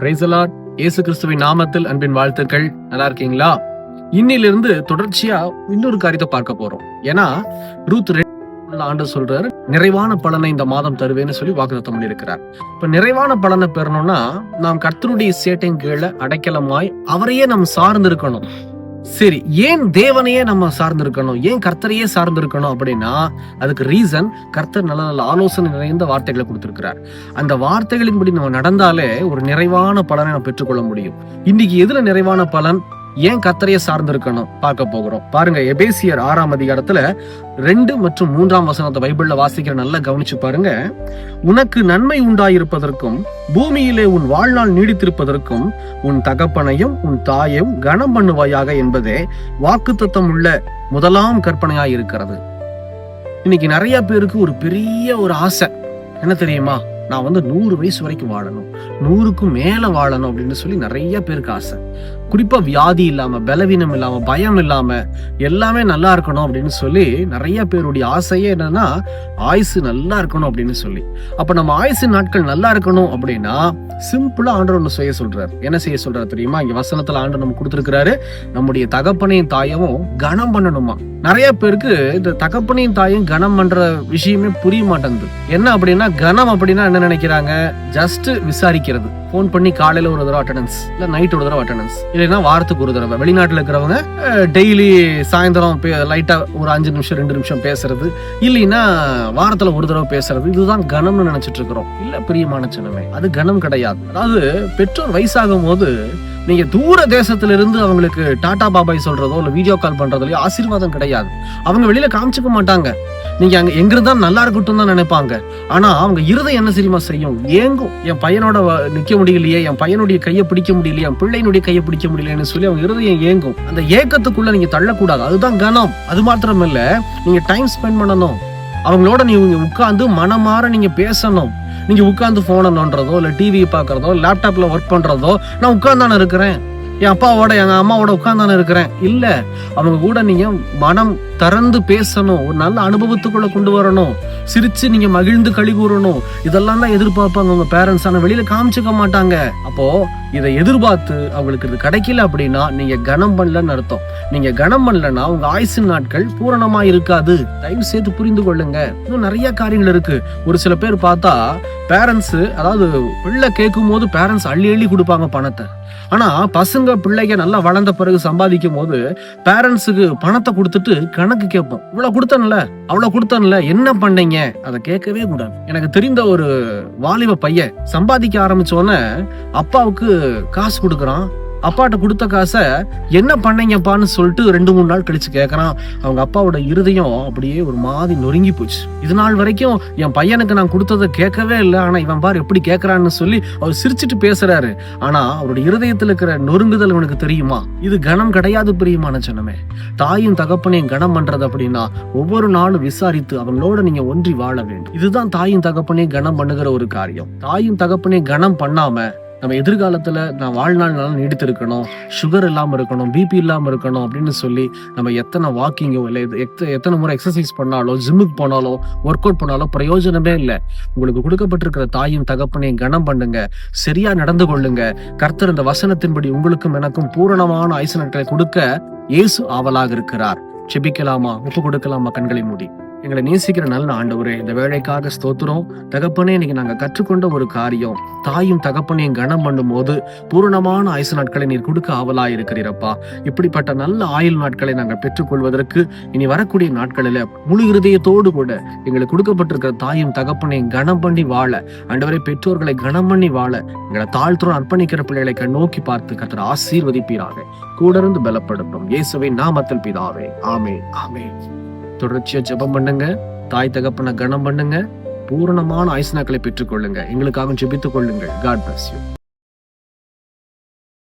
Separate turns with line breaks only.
பிரைசலாட் இயேசு கிறிஸ்துவின் நாமத்தில் அன்பின் வாழ்த்துக்கள். நல்லா இருக்கீங்களா? இன்னிலிருந்து தொடர்ச்சியா இன்னொரு காரியத்தை பார்க்க போறோம். ஏன்னா ரூத் ஆண்டு சொல்றாரு நிறைவான பலனை இந்த மாதம் தருவேன்னு சொல்லி வாக்குத்தம் பண்ணியிருக்கிறார். இப்ப நிறைவான பலனை பெறணும்னா நாம் கர்த்தருடைய சேட்டையின் கீழே அடைக்கலமாய் அவரையே நாம் சார்ந்து இருக்கணும் சரி ஏன் தேவனையே நம்ம சார்ந்திருக்கணும்? ஏன் கர்த்தரையே சார்ந்திருக்கணும் அப்படின்னா அதுக்கு ரீசன் கர்த்தர் நல்ல நல்ல ஆலோசனை நிறைந்த வார்த்தைகளை கொடுத்திருக்கிறார். அந்த வார்த்தைகளின்படி நம்ம நடந்தாலே ஒரு நிறைவான பலனை நம்ம பெற்றுக்கொள்ள முடியும். இன்னைக்கு எதுல நிறைவான பலன்? ஏன் கர்த்தரையே சார்ந்து இருக்கணும் பார்க்க போகிறோம். பாருங்க எபேசியர் ஆறாம் அதிகாரத்துல ரெண்டு மற்றும் மூன்றாம் வசனத்தை பைபிள்ல வாசிக்கிற நல்லா கவனிச்சு பாருங்க. உனக்கு நன்மை உண்டாயிருப்பதற்கும் பூமியிலே உன் வாழ்நாள் நீடித்திருப்பதற்கும் உன் தகப்பனையும் உன் தாயையும் கனம் பண்ணுவாயாக என்பதே வாக்குத்தத்தம் உள்ள முதலாம் கற்பனையாய் இருக்கிறது இன்னைக்கு நிறைய பேருக்கு ஒரு பெரிய ஒரு ஆசை. என்ன தெரியுமா? நான் வந்து நூறு வயசு வரைக்கும் வாழணும். நூறுக்கும் மேல வாழணும் அப்படின்னு சொல்லி நிறைய பேருக்கு ஆசை. குறிப்பாக வியாதி இல்லாமல் பலவீனம் இல்லாமல் பயம் இல்லாமல் எல்லாமே நல்லா இருக்கணும் அப்படின்னு சொல்லி நிறைய பேருடைய ஆசையே என்னன்னா ஆயுசு நல்லா இருக்கணும் அப்படின்னு சொல்லி. அப்போ நம்ம ஆயுசு நாட்கள் நல்லா இருக்கணும் அப்படின்னா சிம்பிளாக ஆண்டவர் ஒன்று செய்ய சொல்கிறார் என்ன செய்ய சொல்கிறார் தெரியுமா? இங்கே வசனத்தில் ஆண்டு நம்ம கொடுத்துருக்கிறாரு. நம்முடைய தகப்பனையும் தாயவும் கனம் பண்ணணுமா? நிறைய பேருக்கு இந்த தகப்பனையும் தாயும் கனம் பண்ணுற விஷயமே புரிய மாட்டேங்குது. என்ன அப்படின்னா கனம் அப்படின்னா என்ன நினைக்கிறாங்க? ஜஸ்ட் விசாரிக்கிறது. ஃபோன் பண்ணி காலையில ஒரு தடவை அட்டண்டன்ஸ் இல்ல நைட் ஒரு தடவை அட்டண்டன்ஸ் இல்லைன்னா வாரத்துக்கு ஒரு தடவை. வெளிநாட்டில் இருக்கிறவங்க டெய்லி சாயந்தரம் லைட்டா ஒரு அஞ்சு நிமிஷம் ரெண்டு நிமிஷம் பேசுறது. இல்லைன்னா வாரத்துல ஒரு தடவை பேசுறது. இதுதான் கனம்னு நினைச்சிட்டு இருக்கிறோம். இல்ல பிரியமான சின்னமே அது கனம் கிடையாது. அதாவது பெற்றோர் வயசாகும் போது நீங்க தூர தேசத்திலிருந்து அவங்களுக்கு டாடா பாபாய் சொல்றதோ இல்லை வீடியோ கால் பண்றதுலயோ ஆசீர்வாதம் கிடையாது. அவங்க வெளியில காமிச்சுக்க மாட்டாங்க. நீங்க அங்க எங்கிருந்தா நல்லா இருக்கட்டும் தான் நினைப்பாங்க. ஆனா அவங்க இருதயம் என்ன தெரியுமா செய்யும்? ஏங்கும். என் பையனோட நிற்க நிக்க முடியலையே என் பையனுடைய கையை பிடிக்க முடியலையே என் பிள்ளையினுடைய கையை பிடிக்க முடியலையேன்னு சொல்லி அவங்க இருதயம் ஏங்கும். அந்த ஏக்கத்துக்குள்ள நீங்க தள்ளக்கூடாது. அதுதான் கனம். அது மாத்திரம் இல்ல நீங்க டைம் ஸ்பெண்ட் பண்ணணும். அவங்களோட நீங்க உட்காந்து மனமாற நீங்க பேசணும். நீங்கள் உட்காந்து ஃபோனை நோண்டுறதோ இல்லை டிவி பார்க்குறதோ லேப்டாப்பில் ஒர்க் பண்ணுறதோ நான் உட்காந்தானே இருக்கிறேன். என் அப்பாவோட எங்கள் அம்மாவோட உட்காந்தானே இருக்கிறேன். இல்லை அவங்க கூட நீங்கள் மனம் திறந்து பேசணும் ஒரு நல்ல அனுபவத்துக்குள்ளே கொண்டு வரணும். சிரித்து நீங்கள் மகிழ்ந்து கழி கூறணும். இதெல்லாம் தான் எதிர்பார்ப்பாங்க உங்கள் பேரண்ட்ஸ் ஆனால் வெளியில் காமிச்சிக்க மாட்டாங்க. அப்போது இதை எதிர்பார்த்து அவங்களுக்கு இது கிடைக்கல அப்படின்னா நீங்க கனம் பண்ணலன்னு அர்த்தம். நீங்க கனம் பண்ணலன்னா உங்க ஆயுசு நாட்கள் பூரணமா இருக்காது. தயவு செய்து புரிந்து கொள்ளுங்க. இன்னும் நிறைய காரியங்கள் இருக்கு. ஒரு சில பேர் பார்த்தா பேரண்ட்ஸ் அதாவது பிள்ளை கேட்கும் போது பேரண்ட்ஸ் அள்ளி அள்ளி கொடுப்பாங்க பணத்தை. ஆனா பசங்க பிள்ளைங்க நல்லா வளர்ந்த பிறகு சம்பாதிக்கும் போது பேரண்ட்ஸுக்கு பணத்தை கொடுத்துட்டு கணக்கு கேட்போம். இவ்வளவு கொடுத்தன்ல அவ்வளவு கொடுத்தன்ல என்ன பண்ணீங்க? அதை கேட்கவே கூடாது. எனக்கு தெரிந்த ஒரு வாலிப பையன் சம்பாதிக்க ஆரம்பிச்ச உடனே அப்பாவுக்கு காசு கொடுக்குறான். அப்பாட்ட கொடுத்த காசை என்ன பண்ணீங்கப்பான்னு சொல்லிட்டு ரெண்டு மூணு நாள் கழிச்சு கேட்குறான் அவங்க அப்பாவோட இருதயம் அப்படியே ஒரு மாதிரி நொறுங்கி போச்சு. இது நாள் வரைக்கும் என் பையனுக்கு நான் கொடுத்ததை கேட்கவே இல்லை. ஆனால் இவன் பாரு எப்படி கேட்குறான்னு சொல்லி அவர் சிரிச்சிட்டு பேசுறாரு. ஆனால் அவருடைய இருதயத்தில் இருக்கிற நொறுங்குதல் உனக்கு தெரியுமா? இது கணம் கிடையாது பிரியமான சொன்னமே தாயும் தகப்பனையும் கணம் பண்றது அப்படின்னா ஒவ்வொரு நாளும் விசாரித்து அவங்களோட நீங்க ஒன்றி வாழ வேண்டும். இதுதான் தாயும் தகப்பனையும் கணம் பண்ணுகிற ஒரு காரியம். தாயும் தகப்பனையும் கணம் பண்ணாம நம்ம எதிர்காலத்தில் நான் வாழ்நாள் நல்லா நீடித்திருக்கணும் சுகர் இல்லாமல் இருக்கணும் பிபி இல்லாமல் இருக்கணும் அப்படின்னு சொல்லி நம்ம எத்தனை வாக்கிங்கோ இல்லை எத்தனை முறை எக்ஸசைஸ் பண்ணாலோ ஜிம்முக்கு போனாலோ ஒர்க் அவுட் பண்ணாலோ பிரயோஜனமே இல்லை. உங்களுக்கு கொடுக்கப்பட்டிருக்கிற தாயும் தகப்பனையும் கனம் பண்ணுங்க சரியா நடந்து கொள்ளுங்க. கர்த்தர் இந்த வசனத்தின்படி உங்களுக்கும் எனக்கும் பூரணமான ஆயுசு நாட்களை கொடுக்க இயேசு ஆவலாக இருக்கிறார். செபிக்கலாமா ஒப்பு கொடுக்கலாமா? கண்களை மூடி. எங்களை நேசிக்கிற நல்ல ஆண்டவரே இந்த வேலைக்காக ஸ்தோத்திரம். தகப்பனே இன்னைக்கு நாங்கள் கற்றுக்கொண்ட ஒரு காரியம் தாயும் தகப்பனையும் கனம் பண்ணும்போது பூரணமான ஆயுசு நாட்களை நீர் கொடுக்க ஆவலா இருக்கிறீரப்பா. இப்படிப்பட்ட நல்ல ஆயுள் நாட்களை நாங்கள் பெற்றுக்கொள்வதற்கு இனி வரக்கூடிய நாட்களில் முழு இருதயத்தோடு கூட எங்களுக்கு கொடுக்கப்பட்டிருக்கிற தாயும் தகப்பனையும் கனம் பண்ணி வாழ ஆண்டவரே பெற்றோர்களை கனம் பண்ணி வாழ எங்களை தாழ்த்துறோம் அர்ப்பணிக்கிற பிள்ளைகளை கண் நோக்கி பார்த்து கத்திர ஆசீர்வதிப்பீராக. கூட இருந்து பலப்படுத்தும். இயேசுவை நாமத்தில் பிதாவே. ஆமே ஆமே தொடர்ச்சியா ஜெபம் பண்ணுங்க. தாய் தகப்பனை கனம் பண்ணுங்க. பூரணமான ஆயுசனாக்களை பெற்றுக்கொள்ளுங்க. எங்களுக்காக ஜெபித்துக் கொள்ளுங்கள். God bless you